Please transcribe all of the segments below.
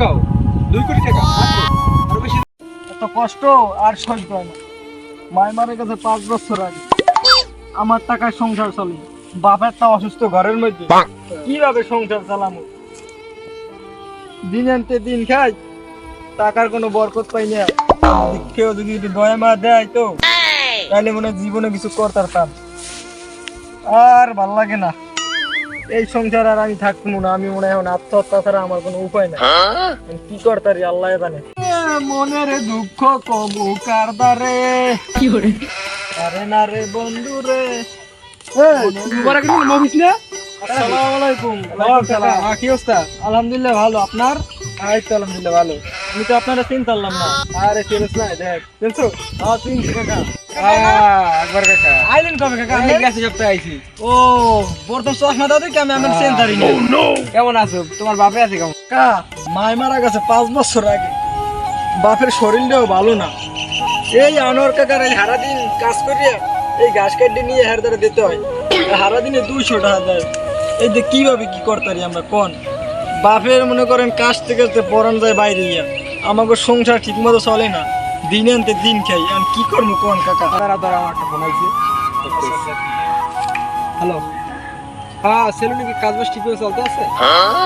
কাও দুই কোটি টাকা আরও বেশি এত কষ্ট আর সহ্য হয় না। মায় মারা গেছে পাঁচ বছর আগে আমার টাকায় সংসার চলে। বাপেরটা অসুস্থ ঘরের মধ্যে। কীভাবে সংসার চালামো? দিন আনতে দিন খাই। টাকার কোনো বরকত পাই না। কেউ যদি একটু দয়া মা দেয় তো তাহলে মনে হয় জীবনে কিছু করতাম আর ভালো লাগে না। এই সংসার আর আমি থাকব না আমি মনে হয় এখন আত্মহত্যা ছাড়া আমার কোনো উপায় নাই। কি করতারি আল্লাহ জানে। মনের দুঃখ কবু কারদারে কি করে আরে না রে বন্ধু রে। হ্যাঁ, আলহামদুলিল্লাহ ভালো। আপনার? আলহামদুলিল্লাহ ভালো। আমি তো আপনারা চিনতাম না। আরে চিনিস না দেখ। চিনছো? চিনছি কাকা। আহ, আকবর কাকা। আইলেন কবে কাকা? আমি গেছে সপ্তাহে আইছি। ও প্রথম চশমা দাও দেখি আমি আমার চিন্তারি কেমন আছো? তোমার বাপে আছে কেমন? কা মায় মারা গেছে পাঁচ বছর আগে। বাপের শরীরটাও ভালো না। এই আনোয়ার কাকার এই সারাদিন কাজ করিয়া এই ঘাস কাটতে নিয়ে হার দ্বারা দিতে হয়। সারাদিনে দুইশো টাকা দেয়। এই যে কীভাবে কি করতারি আমরা কোন? বাপের মনে করেন কাজ থেকে পরান যায় বাইরে গিয়া। আমাকে সংসার ঠিক মতো চলে না। দিন আনতে দিন খাই। আমি কি করব কোন কাকা? তারা তারা আমার একটা ফোন আইছে হ্যালো হ্যাঁ সেলুনে কি কাজ বাজ ঠিক চলতে আছে?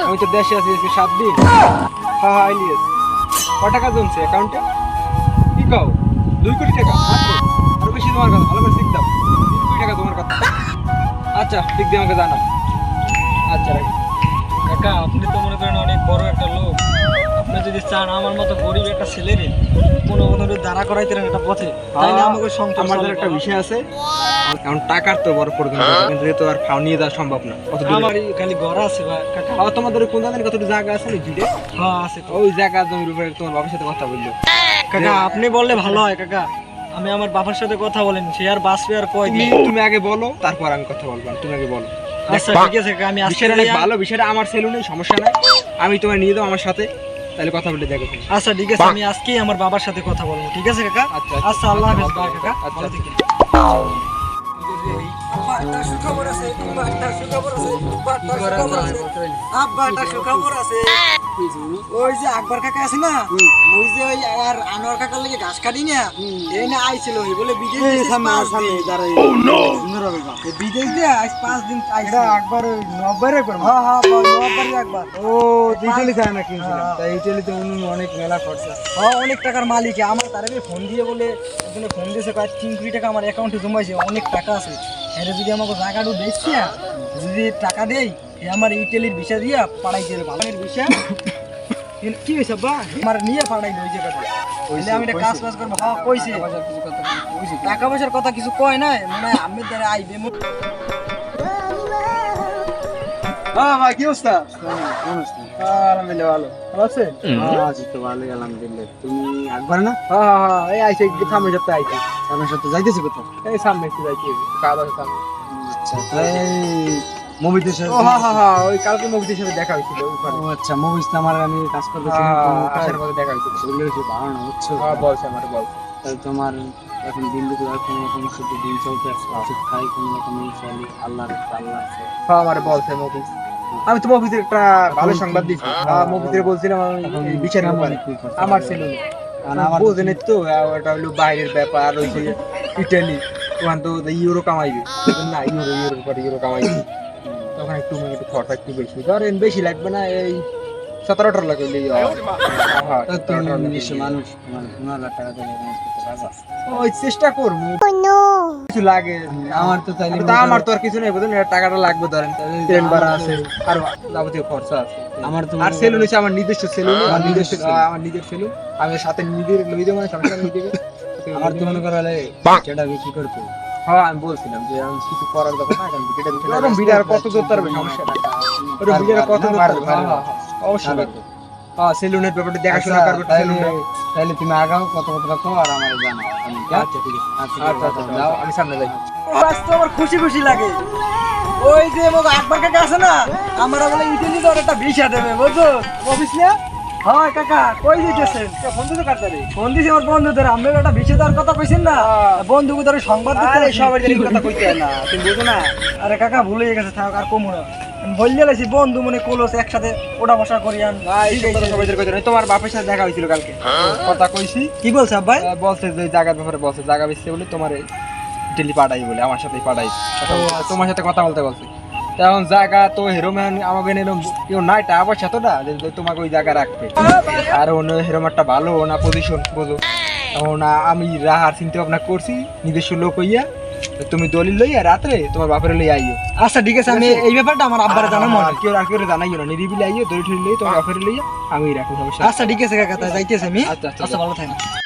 আমি তো দেশে আছি আজকে সাত দিন। হ্যাঁ হ্যাঁ আইলিয়েস ক টাকা জমছে অ্যাকাউন্টে কি কও? দুই কোটি টাকা? আরও বেশি তোমার কথা ভালো করে শিখতাম তিন কোটি টাকা তোমার কথা। আচ্ছা ঠিক দিয়ে আমাকে জানা আচ্ছা রাখি। কাকা আপনি তো মনে করেন অনেক যদি চান আমার মতো গরিব একটা ছেলেরে কোনো কোনো দাঁড়া করাইতে একটা পথে। তাইলে আমাকে সংসার আমাদের একটা বিষয় আছে। এখন টাকার তো বড় কিন্তু যেহেতু আর খাও নিয়ে যাওয়া সম্ভব না কত দূরে? খালি ঘর আছে বা কাকা তোমাদের কোন কতটুকু জায়গা আছে নাকি হ্যাঁ আছে ওই জায়গা জমির উপরে তোমার বাবার সাথে কথা বলল। কাকা আপনি বললে ভালো হয় কাকা। আমি আমার বাবার সাথে কথা বলেন সে আর বাঁচবে আর কয় তুমি আগে বলো তারপর আমি কথা বলব তুমি আগে বলো। আচ্ছা ঠিক আছে আমি যাইয়া- ভালো বিষয়টা আমার সেলুনে সমস্যা নাই। আমি তোমার নিয়ে যাও আমার সাথে। তাহলে কথা বলে দেখো আচ্ছা ঠিক আছে আমি আজকেই আমার বাবার সাথে কথা বলব ঠিক আছে কাকা? আচ্ছা আচ্ছা। আল্লাহ হাফেজ বাই কাকা আচ্ছা। ভালো থেকেন। একটা সুখবর আছে। ওই যে আকবর কাকা আছে না? ওই যে ওই আর আনোয়ার কাকার লাগে ঘাস কাটি না? এই না আইছিল ওই বলে বিদেশ দিয়েছে পাঁচ দিন। বিদেশ দিয়ে আজ পাঁচ দিন আইছে করব হ্যাঁ হ্যাঁ একবার। ও ইটালি যায় না কিনছিলাম। হ্যাঁ। তাই ইটালিতে উনি অনেক মেলা খরচা। হ্যাঁ অনেক টাকার মালিক। আমার তারে ফোন দিয়ে বলে একজনে ফোন দিয়েছে কয়েক তিন কোটি টাকা আমার অ্যাকাউন্টে জমাইছে অনেক টাকা আছে। এটা যদি আমাকে জায়গাটা দেখছি যদি টাকা দেই এ আমার ইটালির ভিসা দিয়া পাঠাই দিয়ে ভালো। ভিসা? এ- কি হয়েছে বা আমার নিয়ে পাঠাই ওই জায়গাটা। আমি কাজ করব। হ্যাঁ কইছে। টাকা পয়সার কথা কিছু কয় নাই মনে হয় আমি দ্বারা আইবে মো- হ্যাঁ ভাই কি অবস্থা? আলহামদুলিল্লাহ ভালো। ভালো আছে আছি তো ভালোই আলহামদুলিল্লাহ। তুমি একবার না? হ্যাঁ হ্যাঁ হ্যাঁ এই আইছে সামনে সপ্তাহে আইছে। আমার সাথে যাইতেছি কোথাও? এই সামনে একটু কাজ আছে সামনে। আচ্ছা তাই মুভিতে ও হ্যাঁ হ্যাঁ হ্যাঁ ওই কালকে মুভিদের সাথে দেখা হয়েছিল ওখানে। ও আচ্ছা মুভিস আমার আমি কাজ করতেছি হ্যাঁ, আসার পথে দেখা হয়েছিল। সেগুলো হচ্ছে ভালো না বুঝছ হ্যাঁ বলছে আমার বল তাহলে তোমার এখন দিন কোনো রকম শুধু দিন চলতে আছে? খাই কোনো রকম চলে আল্লাহ আল্লাহ আছে হ্যাঁ আমার বলছে মুভিস আমি তো মুভিদের একটা ভালো সংবাদ দিচ্ছি হ্যাঁ। বলছিলাম আমি করতে আমার? ছিল আমার বোঝেন তো ওটা হলো বাইরের ব্যাপার ওই যে ইটালি। ওখান তো ইউরো কামাইবে। না ইউরো ইউরো ইউরো কামাইবে। তখন একটু মানে একটু খরচা একটু বেশি। ধরেন বেশি লাগবে না এই সতেরো হয়। হ্যাঁ। মানুষ টাকা করতে পারবা ওই চেষ্টা করব। কিছু লাগে। আমার তো তাইলে তা আমার তো আর কিছু নেই বুঝলেন? এটা টাকাটা লাগবে ধরেন। ট্রেন ভাড়া আছে আর যাবতীয় খরচা আছে। আমার তো আর সেলুন হচ্ছে আমার নিজস্ব সেলুন। আমার আমার নিজস্ব আমার নিজের সেলুন। আমি সাথে নিজের লই দেবো মানে সংসার নিয়ে দেবে আমার তো মনে করো সেটা বিক্রি করতে। হ্যাঁ আমি বলছিলাম যে আমি কিছু করার দরকার না এখন ভিডিওটা দিতে ওরকম ভিডিও আর কত ধরতে পারবে সমস্যা নাই। ওরকম ভিডিও আর কত ধরতে পারবে অবশ্যই পারবে। হ্যাঁ। সেলুনের ব্যাপারটা দেখাশোনা করবে তাইলে তুমি আগাও কত কত রাখো আর আমার আচ্ছা ঠিক আছে। আচ্ছা, আচ্ছা যাও। আমি সামনে যাই। আজ তো আমার খুশি খুশি লাগে। ওই যে মোক আকবর কাকা আছে না আমরা বলে ইটালি একটা ভিসা দেবে বুঝছ অফিস নিয়ে? হ্যাঁ কাকা কই দিতেছেন? ফোন দিতে কাটতে ফোন দিছি আমার বন্ধুদের আপনি একটা দেওয়ার কথা কইছেন না? বন্ধুকে ধরে সংবাদ দিতে আরে। সবাই জানি কথা কইতে না তুমি বুঝো না। আরে কাকা ভুলে গেছে থাক আর কমু না। বললে লাইছি বন্ধু মনে কোলস একসাথে ওটা বসা করি আন। তোমার বাপের সাথে দেখা হয়েছিল কালকে। কথা কইছি। কি বলছ আব্বাই? আহ, বলছে যে জায়গার ব্যাপারে বলছে জায়গা বেচছে বলে তোমার ডেলি পাঠাই বলে আমার সাথে পাঠাই। তোমার সাথে কথা বলতে বলছে। এখন জায়গা তো হিরো ম্যান আমাকে কেউ নাই টাকা পয়সা তো না যে তোমাকে ওই জায়গা রাখবে। আর অন্য হিরো ম্যানটা ভালো না পজিশন বোঝো এখন আমি রাহার চিন্তা ভাবনা করছি নিজস্ব লোক হইয়া তুমি দলিল লইয়া রাত্রে তোমার বাপের লই আইও। আচ্ছা ঠিক আছে আমি এই ব্যাপারটা আমার আব্বারে জানাব আর কেউ আর কেউ জানাইও না নিরিবিলি আইও দলিল লই তোমার বাপের লইয়া আমি রাখব। আচ্ছা ঠিক আছে কাকা তাই যাইতেছি আমি। আচ্ছা, আচ্ছা, আচ্ছা ভালো থাকেন